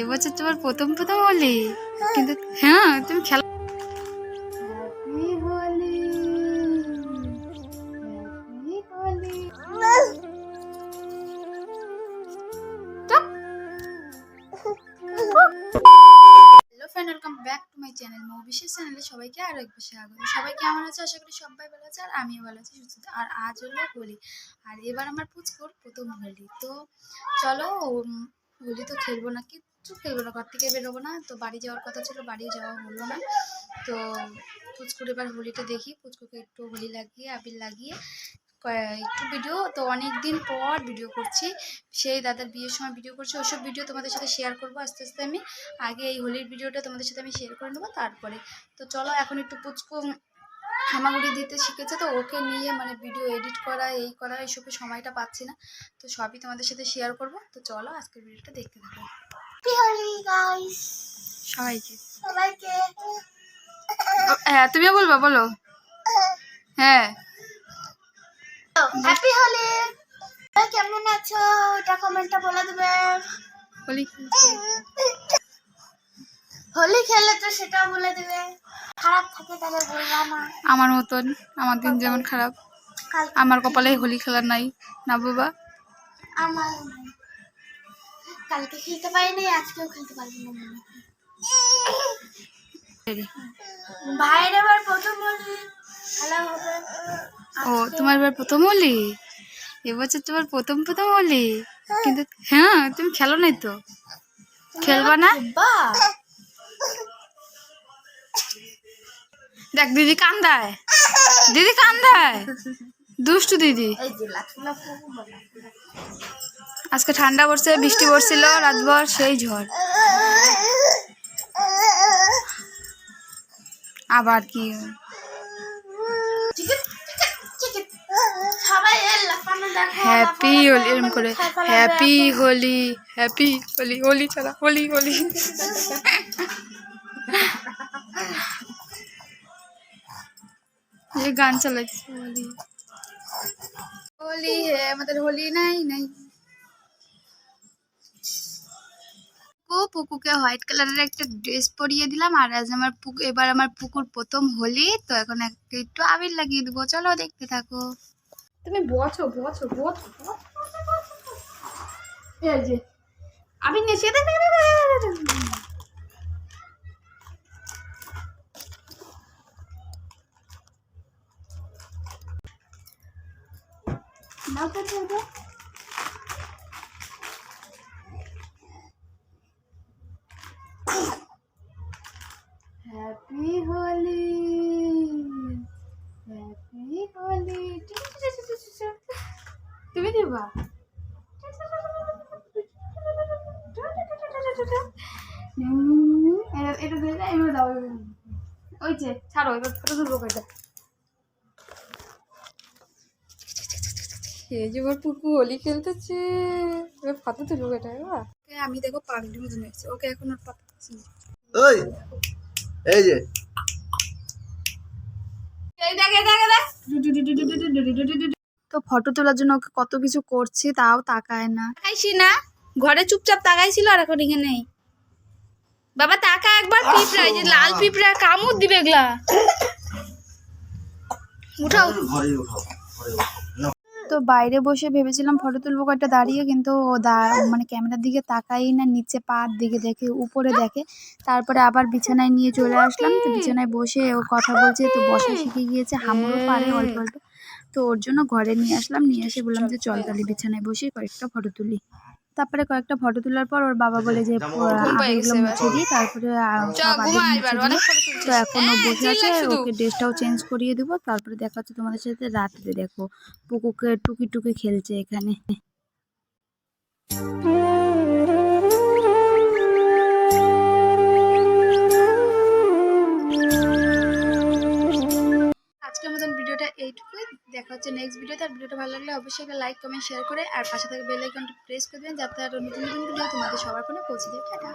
এবছর তোমার প্রথম প্রথম হোলি? কিন্তু হ্যাঁ তুমি খেলা welcome back to my channel Mou চ্যানেলে সবাইকে আরও একবার স্বাগত। সবাই কেমন আছে? আশা করি সবাই ভালো আছে, আর আমিও ভালো আছি, সুস্থ আর আজ হলো হোলি। আর এবার আমার পুচকুর প্রথম হোলি। তো চলো হোলি তো খেলব না কিচ্ছু খেলব না, ঘর থেকে বেরোবো না। তো বাড়ি যাওয়ার কথা ছিল, বাড়ি যাওয়া হলো না। তো পুচকুর এবার হোলিটা দেখি, পুচকুকে একটু হোলি লাগিয়ে, আবির লাগিয়ে একটু ভিডিও তো অনেক দিন পর ভিডিও করছি। সেই দাদার বিয়ের সময় ভিডিও করছি। ওসব ভিডিও তোমাদের সাথে শেয়ার করব। আস্তে আস্তে আমি আগে এই হোলির ভিডিওটা তোমাদের সাথে আমি শেয়ার করে নেব, তারপরে। তো চলো, এখন একটু পুচকু হামাগুড়ি দিতে শিখেছে তো ওকে নিয়ে মানে ভিডিও এডিট করা এই করা এইসবে সময়টা পাচ্ছি না। তো সবই তোমাদের সাথে শেয়ার করব। তো চলো আজকের ভিডিওটা দেখতে থাকো। হ্যাপি হোলি গাইস সবাইকে। সবাইকে। হ্যাঁ তুমিও বলব বলো। হ্যাঁ। হ্যাপি হোলি কেমন আছো? এটা কমেন্টটা বলে দেবে। হোলি হোলি খেলে তো সেটাও বলে দেবে। খারাপ থাকে তাহলে বলবা না। আমার মতন আমার দিন যেমন খারাপ। আমার কপালে হোলি খেলার নাই না বাবা? আমার কালকে খেলতে পারিনি আজকেও খেলতে পারব না ভাইয়ের এবার প্রথম হোলি। খেলা হবে। ও তোমার এবার প্রথম হোলি? এবছর তোমার প্রথম প্রথম হোলি? কিন্তু হ্যাঁ তুমি খেলো নাই তো? খেলবা না? দেখ, দিদি কান্দায়। দিদি কান্দায়। দুষ্টু দিদি। আজকে ঠান্ডা পড়ছে, বৃষ্টি পড়ছিল, রাতভর সেই ঝড়। আবার কি? হ্যাপি হোলি এরম করে। হ্যাপি হোলি হ্যাপি হোলি হোলি ছাড়া হোলি হোলি ये গান চালাচ্ছে হোলি। হোলি হে, আমাদের হোলি নাই নাই। পুকুকে হোয়াইট কালারের একটা ড্রেস পরিয়ে দিলাম, আর আজ আমার পুকু, এবার আমার পুকুর প্রথম হোলি, তো এখন একটা, একটু আবির লাগিয়ে দেবো। চলো দেখতে থাকো। তুমি বছো বছো বছো। এই যে, আবির তো ছেড়ে হ্যাপি হোলি হ্যাপি হোলি তুমি দিবা? এটা দিয়ে দাও, ওই যে ছাড়ো এবার ফটো তুলবো কয়টা এই যে ওর পুকু হোলি খেলতেছে এবার ফটো তুলবো এটা এবার আমি দেখো পাগলি মতন হয়েছে ওকে এখন ওর পাতা ওই এই যে তো ফটো তোলার জন্য ওকে কত কিছু করছি তাও তাকায় না তাকাইছি না ঘরে চুপচাপ তাকাইছিল আর এখন এখানে নেই বাবা তাকা একবার পিঁপড়া এই যে লাল পিঁপড়া কামড় দিবে এগুলা উঠাও ঘরে উঠাও ঘরে উঠাও। তো বাইরে বসে ভেবেছিলাম ফটো তুলবো কয়েকটা দাঁড়িয়ে, কিন্তু ও মানে ক্যামেরার দিকে তাকাই না, নিচে পার দিকে দেখে, উপরে দেখে। তারপরে আবার বিছানায় নিয়ে চলে আসলাম। তো বিছানায় বসে ও কথা বলছে, তো বসা শিখে গিয়েছে হামড়ও পারে অল্প অল্প। তো ওর জন্য ঘরে নিয়ে আসলাম, নিয়ে এসে বললাম যে, চল তাহলে বিছানায় বসে কয়েকটা ফটো তুলি। তারপরে কয়েকটা ফটো তোলার পর ওর বাবা বলে যে আবেগুলো মুছে দিই তারপরে। তো এখন ও বসে আছে ওকে ড্রেসটাও চেঞ্জ করিয়ে দেবো। তারপরে দেখা হচ্ছে তোমাদের সাথে রাত্রে দেখো পুকুকে টুকি টুকি খেলছে এখানে। আজকের মতন ভিডিওটা এইটুকুই। দেখা হচ্ছে নেক্সট ভিডিওতে। আর ভিডিওটা ভালো লাগলে অবশ্যই একটা লাইক কমেন্ট শেয়ার করে আর পাশে থেকে বেল আইকনটা প্রেস করে দেবেন, যাতে আরও নতুন নতুন ভিডিও তোমাদের সবার ফোনে পৌঁছে যায়। টাটা।